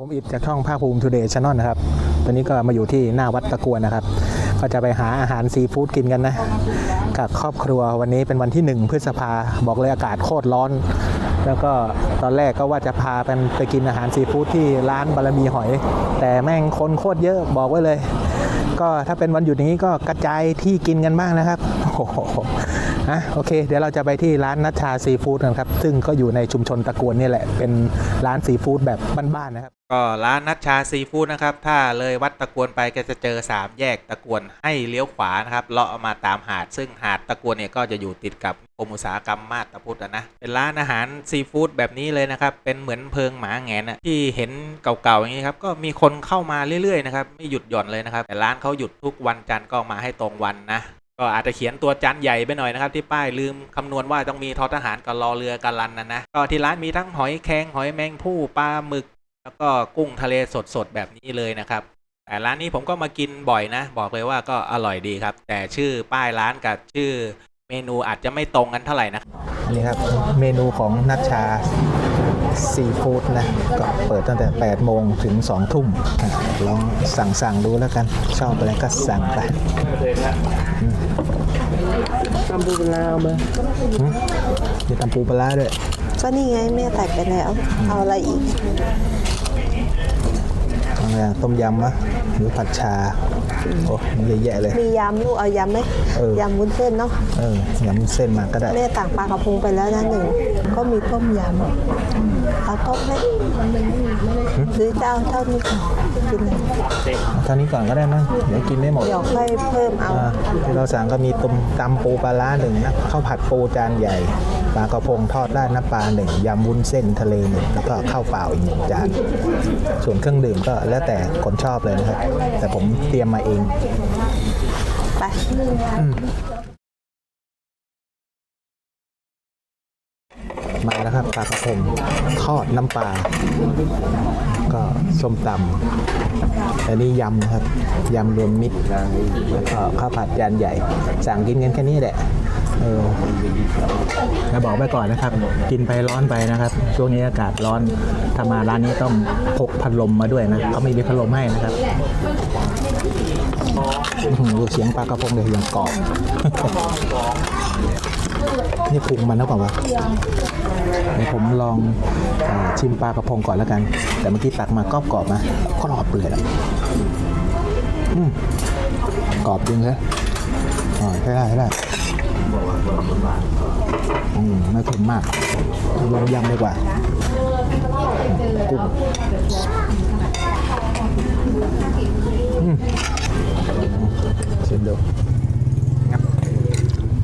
ผมอิดจากช่องภาคภูมิทูเดย์ช n น l นะครับ ตอนนี้ก็มาอยู่ที่หน้าวัดตะกวนนะครับ ก็จะไปหาอาหารซีฟู้ดกินกันนะ กับครอบครัววันนี้เป็นวันที่ 1 พฤษภาบอกเลยอากาศโคตรร้อน แล้วก็ตอนแรกก็ว่าจะพาไปไปกินอาหารซีฟู้ดที่ร้านบารมีหอย แต่แม่งคนโคตรเยอะบอกไว้เลย ก็ถ้าเป็นวันหยุดนี้ก็กระจายที่กินกันบ้างนะครับ โอ้โห อะโอเค เดี๋ยวเราจะไปที่ร้านนัชชาซีฟู้ดกันครับ ซึ่งก็อยู่ในชุมชนตะกวนนี่แหละ เป็นร้านซีฟู้ดแบบบ้านๆนะครับ ก็ร้านนัชชาซีฟู้ดนะครับ ถ้าเลยวัดตะกวนไปก็จะเจอ 3 แยกตะกวนให้เลี้ยวขวานะครับเลาะมาตามหาด ซึ่งหาดตะกวนเนี่ยก็จะอยู่ติดกับกรมอุตสาหกรรมมาบตาพุทธนะ เป็นร้านอาหารซีฟู้ดแบบนี้เลยนะครับ เป็นเหมือนเพิงหมาแงนอะที่เห็นเก่าๆอย่างนี้ครับ ก็มีคนเข้ามาเรื่อยๆนะครับ ไม่หยุดหย่อนเลยนะครับ แต่ร้านเขาหยุดทุกวันจันทร์ก็มาให้ตรงวันนะ ก็อาจจะเขียนตัวจันใหญ่ไปหน่อยนะครับที่ป้ายลืมคำนวณว่าต้องมีทอทหารกับรอเรือกันลันนะนะก็ที่ร้านมีทั้งหอยแครงหอยแมงผู้ปลาหมึก แล้วก็กุ้งทะเลสดๆแบบนี้เลยนะครับแต่ร้านนี้ผมก็มากินบ่อยนะ บอกเลยว่าก็อร่อยดีครับ แต่ชื่อป้ายร้านกับชื่อเมนูอาจจะไม่ตรงกันเท่าไหร่นะอันนี้ครับเมนูของนัชชาซีฟู้ดนะก็เปิดตั้งแต่ 8 โมงถึง 2 ทุ่มอะลองสั่งสั่งดูแล้วกัน ชอบอะไรก็สั่งไป ตำปูปลาร้าเอามาหืมมีตำปูปลาร้าด้วยก็นี่ไงแม่ใส่ไปแล้ว เอาอะไรอีกเอาอะไรอะต้มยำมะ หรือผัดชาโอ้มีเยอะแยะเลย มียำลูกเอายำไหมเออ ยำวุ้นเส้นเนาะเออยำเส้นมาก็ได้ แม่ต่างปลากระพงไปแล้วนะหนึ่งก็มีต้มยำเอาต้มไหมหรือจะเอาเท่านี้ก่อนกินเลยเท่านี้ก่อนก็ได้มั้งเดี๋ยวกินไม่หมดเดี๋ยวค่อยเพิ่มเอา อ่าที่เราสั่งก็มีต้มตำปูปลาร้าหนึ่งนะข้าวผัดปูจานใหญ่ ปลากระพงทอดราดน้ำปลาหนึ่งยำวุ้นเส้นทะเลหนึ่งแล้วก็ข้าวเปล่าอีกหนึ่งจานส่วนเครื่องดื่มก็แล้วแต่คนชอบเลยนะครับ แต่ผมเตรียมมาเองไปมาแล้วครับปลากระพงทอดน้ำปลาก็ส้มตำอันนี้ยำนะครับยำรวมมิตรแล้วก็ข้าวผัดจานใหญ่ สั่งกินกันแค่นี้แหละเออ แล้วบอกไปก่อนนะครับ กินไปร้อนไปนะครับ ช่วงนี้อากาศร้อนถ้ามาร้านนี้ต้องพกพัดลมมาด้วยนะเขาไม่มีพัดลมให้นะครับหือดูเสียงปลากระพงเลยอย่างกรอบ นี่ปรุงมันแล้วเปล่าวะเดี๋ยวผมลองอชิมปลากระพงก่อนแล้วกัน แต่เมื่อกี้ตักมากรอบกรอบนะกรอบเลยอะกรอบจริงเลยอ๋อใช่ได้ใช่ได้ ไม่เค็มมากลองยำดีกว่ากุ้งอืมชิมดูงับ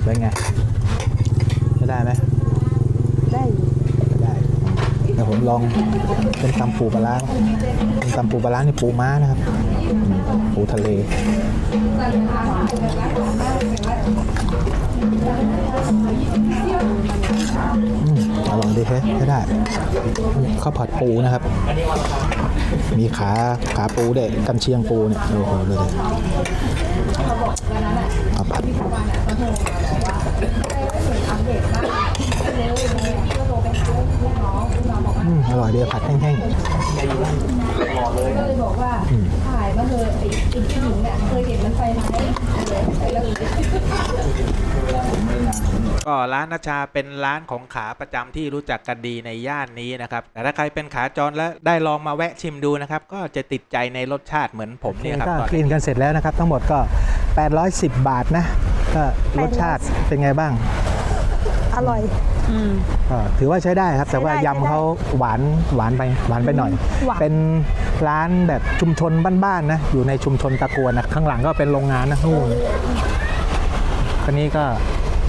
เป็นไงจะได้ไหมได้อยู่ได้เดี๋ยวผมลองเป็นตำปูปลาร้าเป็นตำปูปลาร้านี่ปูม้านะครับอืมปูทะเลอืมอร่อย ดีแฮะใช้ได้ข้าวผัดปูนะครับ มีขาขาปูเด้วยกันเชียงปูเนี่ยโอ้โหเลยข้าวผัดอือร่อยดีผัดแห้ง ก็เลยบอกว่าถ่ายมาเลยไอ้ไอ้ผู้หญิงเนี่ยเคยเห็นมันไปไหมแล้วก็ร้านนัชชาเป็นร้านของขาประจำที่รู้จักกันดีในย่านนี้นะครับ แต่ถ้าใครเป็นขาจรและได้ลองมาแวะชิมดูนะครับ ก็จะติดใจในรสชาติเหมือนผมๆเนี่ยครับก็ตอนกินี้นกันเสร็จแล้วนะครับ ทั้งหมดก็ 810 บาทนะ ก็รสชาติเป็นไงบ้าง อร่อย ก็ถือว่าใช้ได้ครับ แต่ว่าใช้ได้ยำเขาหวานหวานไปหวานไปหน่อยหวานเป็นร้านแบบชุมชนบ้านๆนะอยู่ในชุมชนตะกวนนะข้างหลังก็เป็นโรงงานนะนู่นคนนี้ก็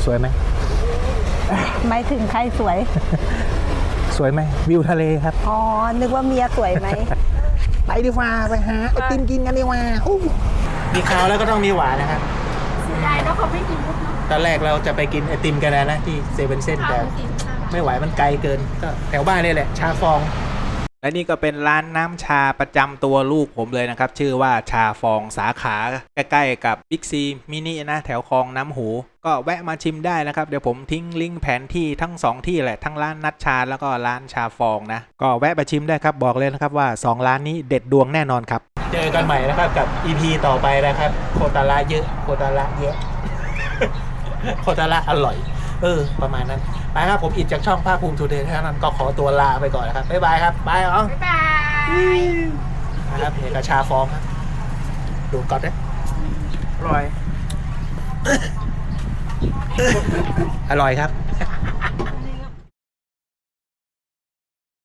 สวยไหมไม่ถึงใครสวย สวยไหมวิวทะเลครับอ๋อนึกว่าเมียสวยไหมไปดีกว่าไปหาไอติมกินกันดีกว่าอู้มีข้าวแล้วก็ต้องมีหวานนะครับเสียดายแล้วเขาไม่กินมุกเนาะ ตอนแรกเราจะไปกินไอติมกันนะนะที่เซเว่นเซนแต่ข้าวกินข้าวไม่ไหวมันไกลเกินก็แถวบ้านนี่แหละ ชาฟอง และนี่ก็เป็นร้านน้ำชาประจำตัวลูกผมเลยนะครับ ชื่อว่าชาฟองสาขาใกล้ๆกับบิ๊กซีมินินะ แถวคลองน้ำหู ก็แวะมาชิมได้นะครับ เดี๋ยวผมทิ้งลิงก์แผนที่ทั้ง 2 ที่แหละ ทั้งร้านนัดชาแล้วก็ร้านชาฟองนะ ก็แวะมาชิมได้ครับบอกเลยนะครับว่า 2 ร้านนี้เด็ดดวงแน่นอนครับ เจอกันใหม่นะครับกับ EP ต่อไปนะครับ โคตาระเยอะโคตาระเยอะ โคตาระอร่อย เออ ประมาณนั้นไปครับผมอิดจากช่องภาคภูมิทูเดย์เท่านั้นก็ขอตัวลาไปก่อนนะครับบ๊ายบายครับบายอ๋องบ๊ายบายนะครับเอกชาฟองครับดูก่อนนะอร่อย อร่อยครับ